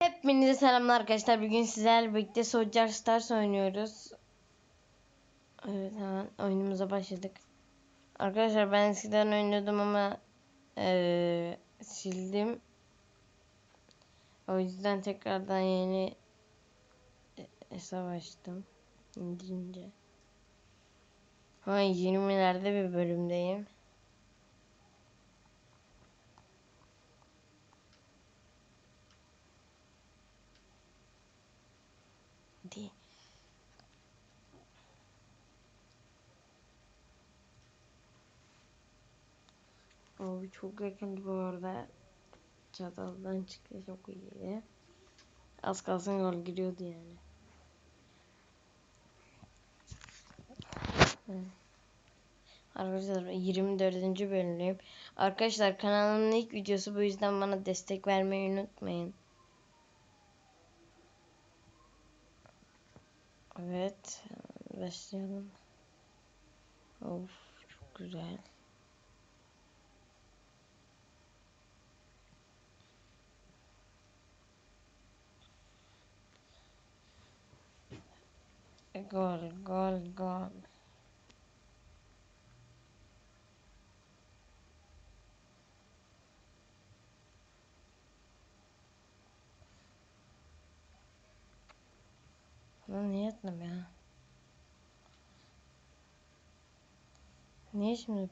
Hepinize selamlar arkadaşlar. Bugün sizlerle birlikte Soldier Stars oynuyoruz. Evet hemen oyunumuza başladık. Arkadaşlar ben eskiden oynuyordum ama eee, sildim. O yüzden tekrardan yeni hesap açtım. İndirince. Ama 20'lerde bir bölümdeyim. Hadi. O çok yakındı bu arada. Çataldan çıktı çok iyiydi. Az kalsın gol giriyordu yani. Arkadaşlar 24. bölümdeyim. Arkadaşlar kanalımın ilk videosu bu yüzden bana destek vermeyi unutmayın. Evet. Başlayalım. Of çok güzel. Gol, gol, gol. Lan niye ettim ya? Niye şimdi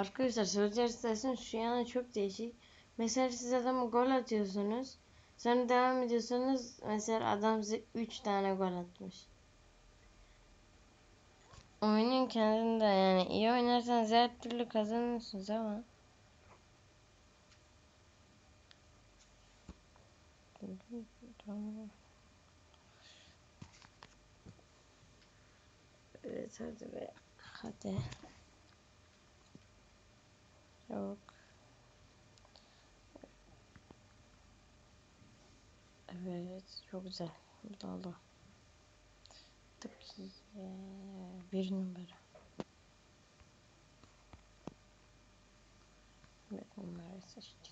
Arkadaşlar Soldier Stars'ın şu yana çok değişik. Mesela siz adamı gol atıyorsunuz. Sonra devam ediyorsunuz. Mesela adam size 3 tane gol atmış. Oyunun kendinde yani iyi oynarsanız her türlü kazanırsınız ama. Evet hadi be. Hadi. Yok. Evet çok güzel. Bu da oldu. Tabii bir numara. Bir numara seçtik.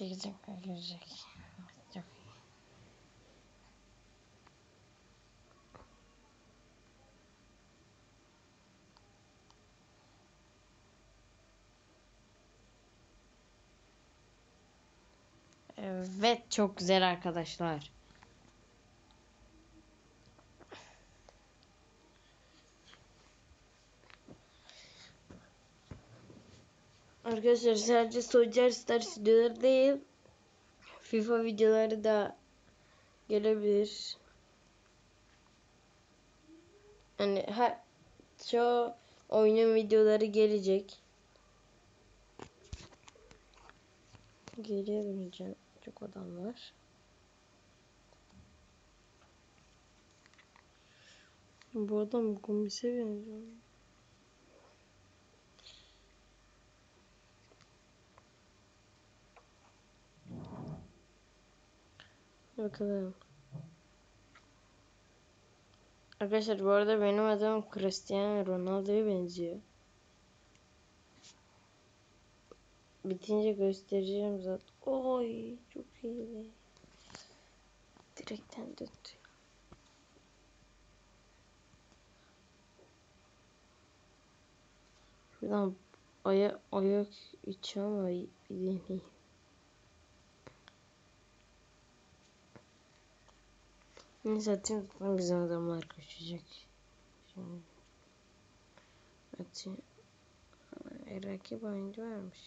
Sekiz dakika girecek. Çok iyi. Evet çok güzel arkadaşlar. Arkadaşlar sadece Soldier Stars videoları değil FIFA videoları da gelebilir. Yani her çoğu oyunun videoları gelecek. Geriye döneceğim. Çok adam var. Bu adam komise benziyor. Bakalım. Arkadaşlar bu arada benim adım Cristiano Ronaldo'ya benziyor. Bitince göstereceğim zaten. Oy çok iyiydi. Direkten döndü. Şuradan aya ayak içi ama bir Neyse atayım zaten bizim adamlar koşacak. Şimdi. Atayım. Aa, Rakip oyuncu varmış.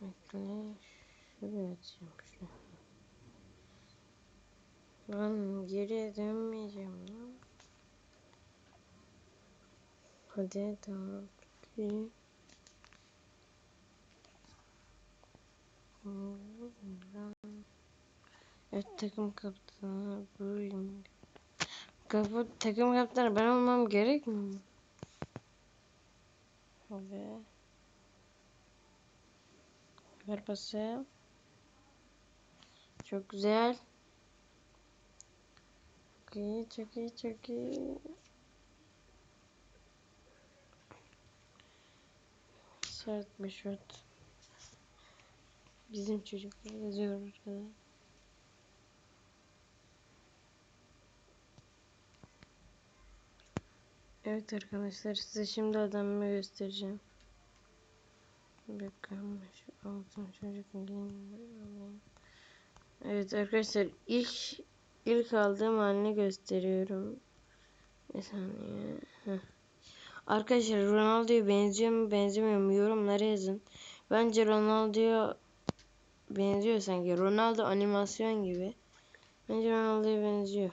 Bekle. Şuraya atacağım. Şuraya. Lan geriye dönmeyeceğim lan. Hadi tamam. Bir. Evet takım kaptanı buyum. Kapı takım kaptanı ben olmam gerek mi? Ve ver pası. Çok güzel. Çok iyi, çok iyi, çok iyi. Sert bir şut. Bizim çocuklar yazıyor arkada. Evet arkadaşlar size şimdi adamımı göstereceğim. Bakalım şu altın çocuk giyinmeyi Evet arkadaşlar ilk ilk aldığım halini gösteriyorum. Bir saniye. Heh. Arkadaşlar Ronaldo'ya benziyor mu benzemiyor mu yorumlara yazın. Bence Ronaldo'ya benziyor sanki. Ronaldo animasyon gibi. Bence Ronaldo'ya benziyor.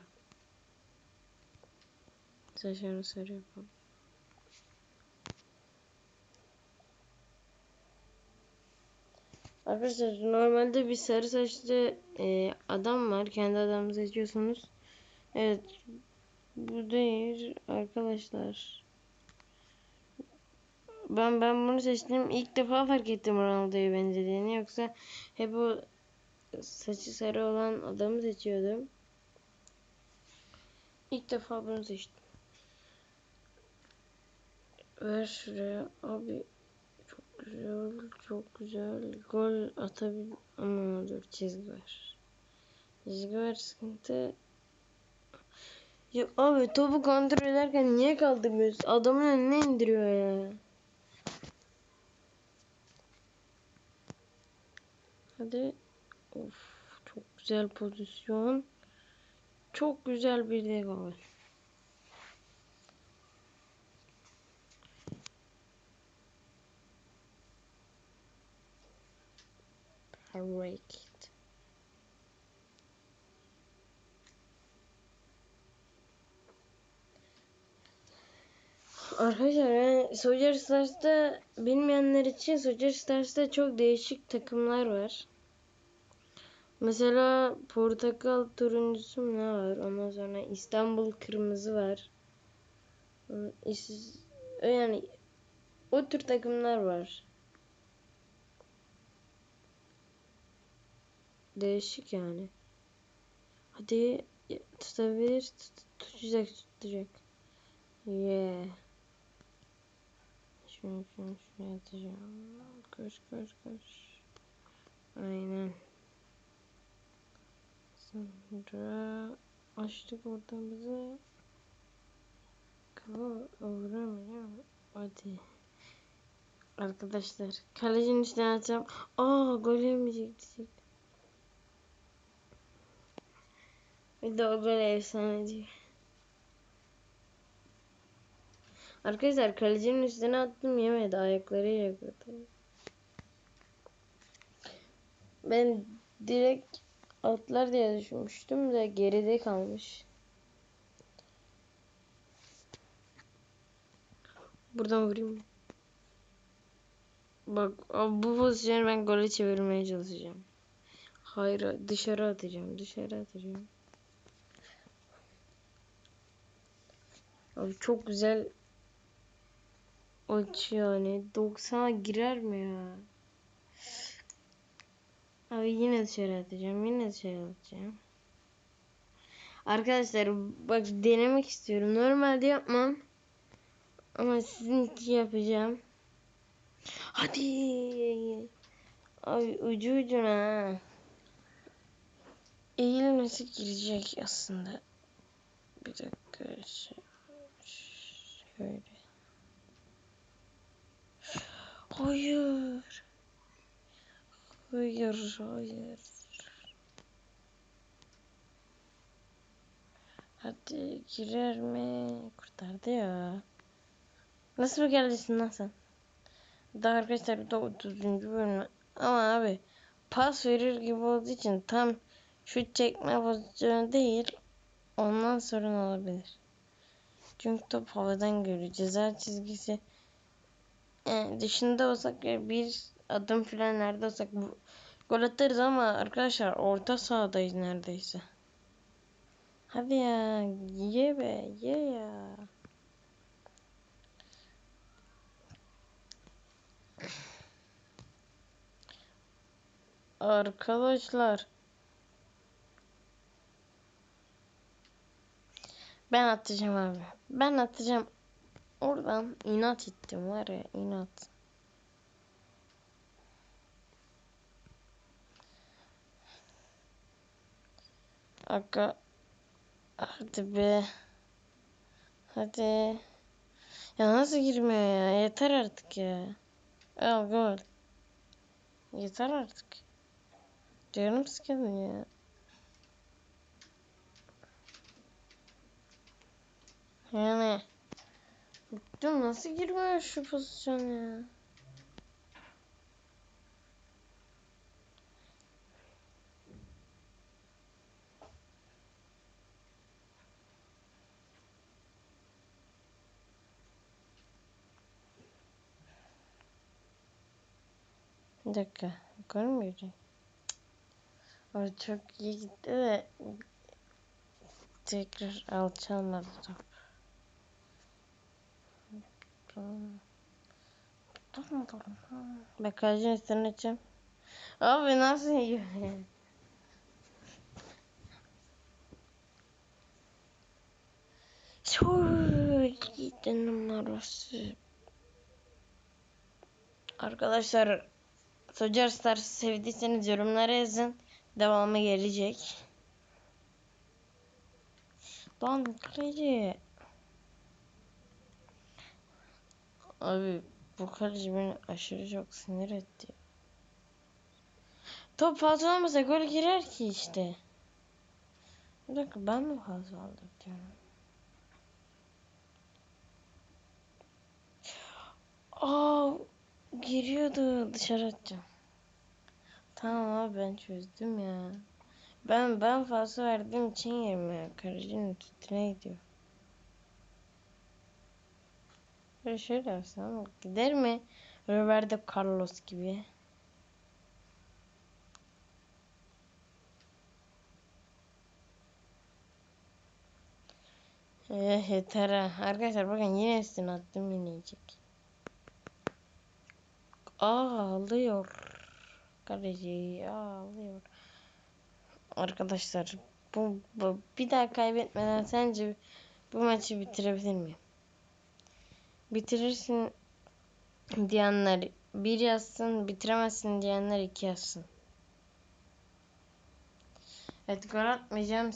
Saçlarını sarı yapalım. Arkadaşlar normalde bir sarı saçlı e, adam var. Kendi adamı seçiyorsunuz. Evet. Bu değil arkadaşlar. Ben ben bunu seçtim. İlk defa fark ettim Ronaldo'ya benzediğini. Yoksa hep o saçı sarı olan adamı seçiyordum. İlk defa bunu seçtim. Ver şuraya. Abi çok güzel. Çok güzel. Gol atabil ama dur çizgi var. Çizgi var sıkıntı. Ya abi topu kontrol ederken niye kaldırmıyorsun? Adamın önüne indiriyor ya. Hadi. Of çok güzel pozisyon. Çok güzel bir de gol. Perfect. Arkadaşlar yani Soldier Stars'ta bilmeyenler için Soldier Stars'ta çok değişik takımlar var. Mesela portakal turuncusu ne var? Ondan sonra İstanbul kırmızı var. Yani o tür takımlar var. Değişik yani. Hadi tutabilir. Tut, tutacak tutacak. Yeah. Şunu şunu şunu atacağım. Koş koş koş. Aynen. Sonra açtık oradan bize. Kafa vuramıyor. Hadi. Arkadaşlar kalecinin üstüne atacağım. Aa gol yemeyecektik. Bir de o gol efsane diyor. Arkadaşlar kalecinin üstüne attım yemedi ayaklarıyla kurtardı. Ben direkt atlar diye düşünmüştüm de geride kalmış. Buradan vurayım. Bak bu pozisyonu ben gole çevirmeye çalışacağım. Hayır dışarı atacağım. Dışarı atacağım. Abi çok güzel aç yani. 90'a girer mi ya? Abi yine dışarı atacağım. Yine dışarı atacağım. Arkadaşlar bak denemek istiyorum. Normalde yapmam. Ama sizin için yapacağım. Hadi. Abi ucu ucuna. Eğilmesi girecek aslında. Bir dakika. Şöyle. Hayır. Hayır, hayır. Hadi girer mi? Kurtardı ya. Nasıl bir geldisin lan? Daha arkadaşlar bu da 30. bölüm. Ama abi pas verir gibi olduğu için tam şut çekme pozisyonu değil. Ondan sorun olabilir. Çünkü top havadan görüyor. Ceza çizgisi yani dışında olsak bir adım falan nerede olsak bu, gol atarız ama arkadaşlar orta sahadayız neredeyse. Hadi ya ye be ye ya. Arkadaşlar ben atacağım abi. Ben atacağım. Oradan inat ettim var ya inat. Aga. Hadi be. Hadi. Ya nasıl girmiyor ya? Yeter artık ya. Al gol. Yeter artık. Canım sıkıldı ya. Yani. Bıktım nasıl girmiyor şu pozisyon ya. Bir dakika. Yukarı? Orada çok iyi gitti de tekrar alçalmadı top. Kaleci üstüne açacağım. Abi nasıl yiyor ya? Çok iyi numarası. Arkadaşlar Socar Stars sevdiyseniz yorumlara yazın. Devamı gelecek. Lan kaleci. Abi bu kaleci beni aşırı çok sinir etti. Top fazla olmasa gol girer ki işte. Bir dakika ben mi fazla aldım diyorum. Aa giriyordu dışarı atacağım. Tamam abi ben çözdüm ya. Ben ben fazla verdiğim için yerime kalecinin üstüne gidiyor. Böyle şöyle yapsam gider mi? Roberto Carlos gibi. Eh yeter ha. Arkadaşlar bakın yine üstüne attım yine yiyecek. Ağlıyor. Kaleci ağlıyor. Arkadaşlar bu, bu bir daha kaybetmeden sence bu maçı bitirebilir miyim? Bitirirsin diyenler bir yazsın, bitiremezsin diyenler iki yazsın. Evet gol atmayacağım.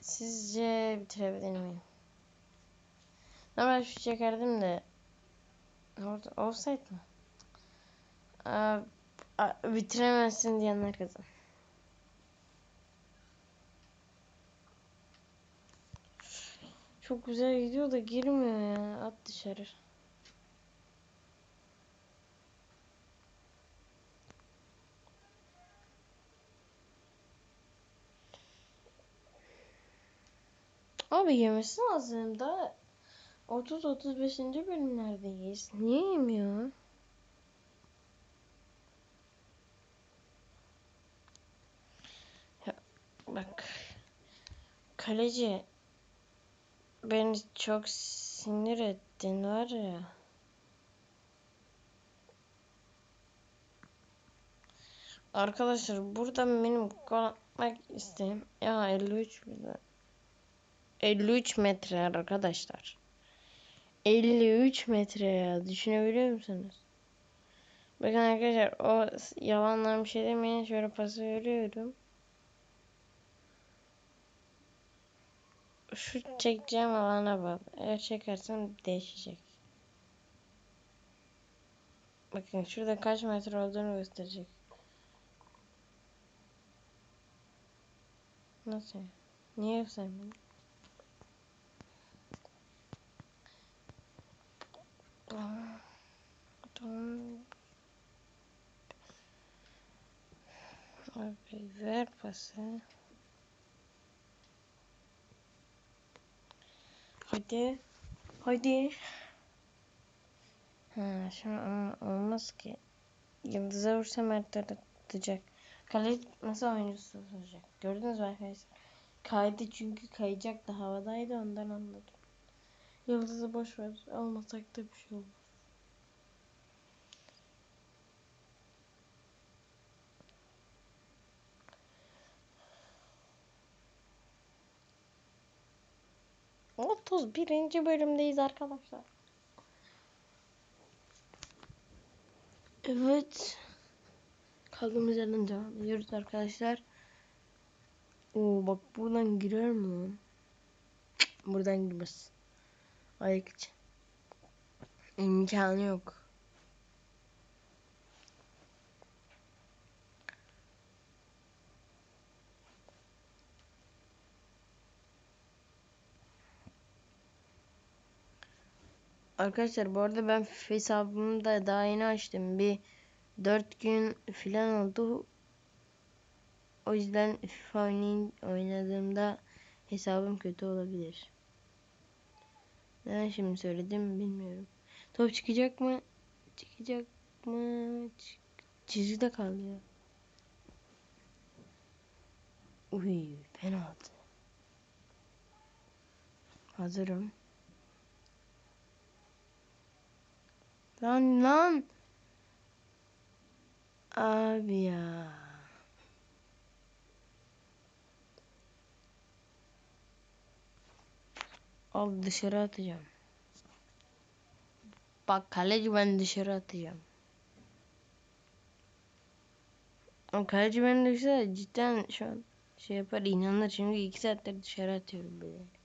Sizce bitirebilir miyim? Normal şu çekerdim de orada offside mı? Aa, bitiremezsin diyenler kazan. Çok güzel gidiyor da girmiyor ya. At dışarı. Abi yemesi lazım da 30-35. bölümlerdeyiz. Niye yemiyor? Ya, bak. Kaleci beni çok sinir ettin var ya. Arkadaşlar burada benim gol atmak. Ya 53 bile. 53 metre arkadaşlar. 53 metre ya. Düşünebiliyor musunuz? Bakın arkadaşlar o yalanlar bir şey demeyin. Şöyle pası veriyorum. Şu çekeceğim alana bak. Eğer çekersem değişecek. Bakın şurada kaç metre olduğunu gösterecek. Nasıl? Niye. Abi ver pası. Hadi. Hadi. Ha, şimdi ama olmaz ki. Yıldız'a vursa Mert atacak. Kale nasıl oyuncusu olacak? Gördünüz mü arkadaşlar? Kaydı çünkü kayacak da havadaydı ondan anladım. Yıldız'ı boş ver. Almasak da bir şey olmaz. 31. bölümdeyiz arkadaşlar. Evet. Kaldığımız yerden devam ediyoruz arkadaşlar. Oo bak buradan girer mi Buradan girmez. Ayak için. İmkanı yok. Arkadaşlar bu arada ben hesabımı da daha yeni açtım. Bir 4 gün falan oldu. O yüzden FIFA oynadığımda hesabım kötü olabilir. Neden şimdi söyledim bilmiyorum. Top çıkacak mı? Çıkacak mı? Çık- Çizgide kaldı ya. Uy penaltı. Hazırım. Lan lan. Abi ya. Al dışarı atacağım. Bak kaleci ben dışarı atacağım. O kaleci beni düşse cidden şu an şey yapar inanır çünkü iki saattir dışarı atıyorum bile.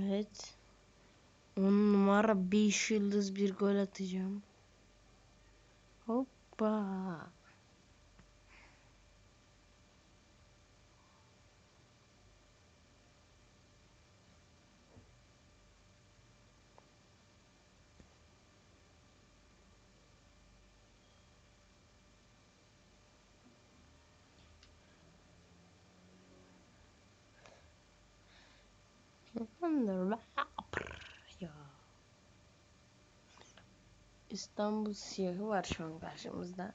Evet. 10 numara 5 yıldız bir gol atacağım. Hoppa. Ya. İstanbul siyahı var şu an karşımızda.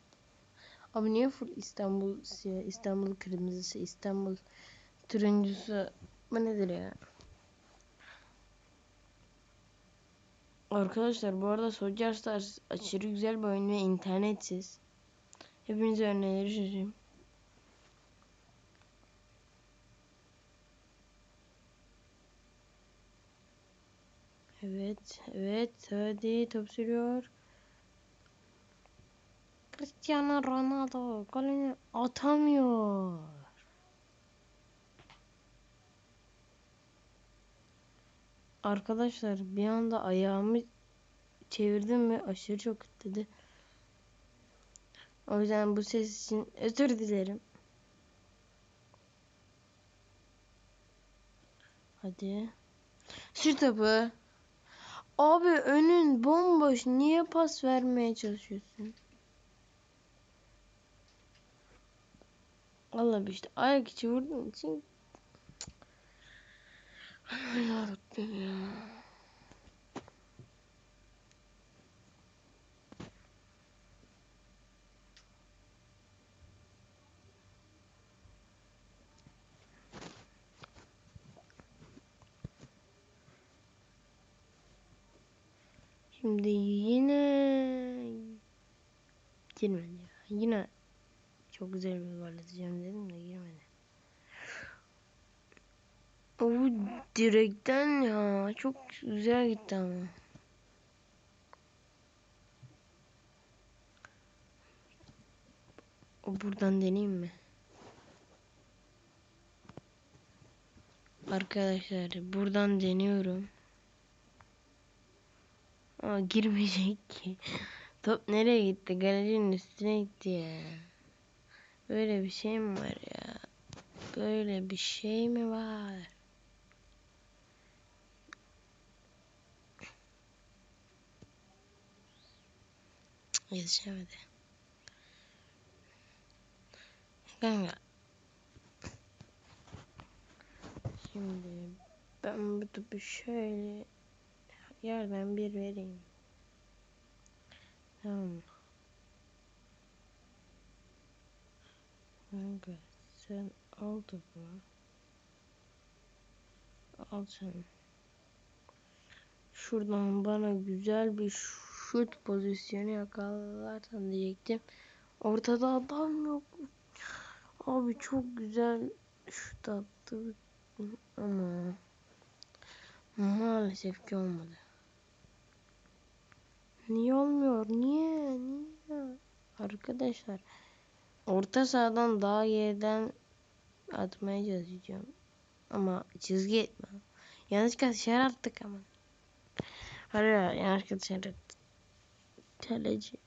Abi niye full İstanbul siyah, İstanbul kırmızısı, İstanbul turuncusu? Bu nedir ya? Arkadaşlar bu arada Soldier Stars aşırı güzel bir oyun ve internetsiz. Hepinize öneririm. Evet, evet, hadi top sürüyor. Cristiano Ronaldo golünü atamıyor. Arkadaşlar bir anda ayağımı çevirdim ve aşırı çok titredi. O yüzden bu ses için özür dilerim. Hadi. Sür topu. Abi önün bomboş. Niye pas vermeye çalışıyorsun? Allah işte ayak içi vurduğun için Aman yarabbim ya. Şimdi yine girmedi ya. Yine çok güzel bir gol atacağım dedim de girmedi. O direkten ya çok güzel gitti ama. O buradan deneyeyim mi? Arkadaşlar buradan deniyorum. Ama girmeyecek ki. Top nereye gitti? Galerinin üstüne gitti ya. Böyle bir şey mi var ya? Böyle bir şey mi var? Yetişemedi. Kanka. Şimdi ben bu topu şöyle yerden bir vereyim. Tamam? Kanka sen al topu. Al sen. Şuradan bana güzel bir şut pozisyonu yakalarsan diyecektim. Ortada adam yok. Abi çok güzel şut attı ama maalesef ki olmadı. Niye olmuyor? Niye? Niye? Arkadaşlar orta sahadan daha yerden atmaya çalışacağım. Ama çizgi etme. Yanlışlıkla dışarı attık ama. Hayır ya yanlışlıkla dışarı attık. Kaleci.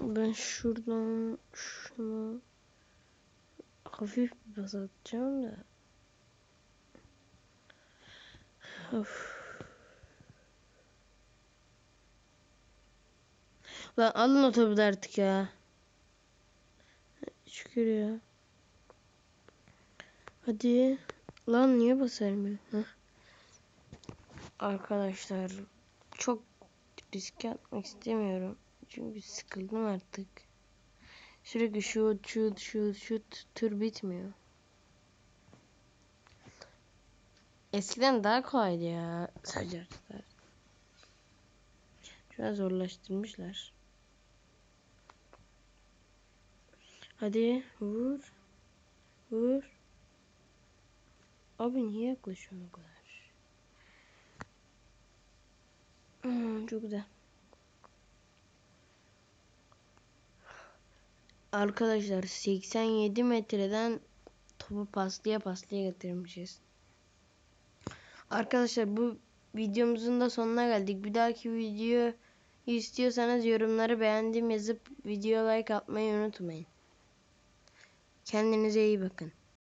Ben şuradan şunu hafif bir atacağım da. Of. Lan alın o topu da artık ya. Şükür ya. Hadi. Lan niye basarmıyor? Heh. Arkadaşlar çok risk atmak istemiyorum. Çünkü sıkıldım artık. Sürekli şut şut şut şut tür bitmiyor. Eskiden daha kolaydı ya sadece artılar. Şu an zorlaştırmışlar. Hadi vur. Vur. Abi niye yaklaşıyorsun o kadar? Hmm, çok güzel. Arkadaşlar 87 metreden topu paslaya paslaya getirmişiz. Arkadaşlar bu videomuzun da sonuna geldik. Bir dahaki video istiyorsanız yorumları beğendim yazıp video like atmayı unutmayın. Kendinize iyi bakın.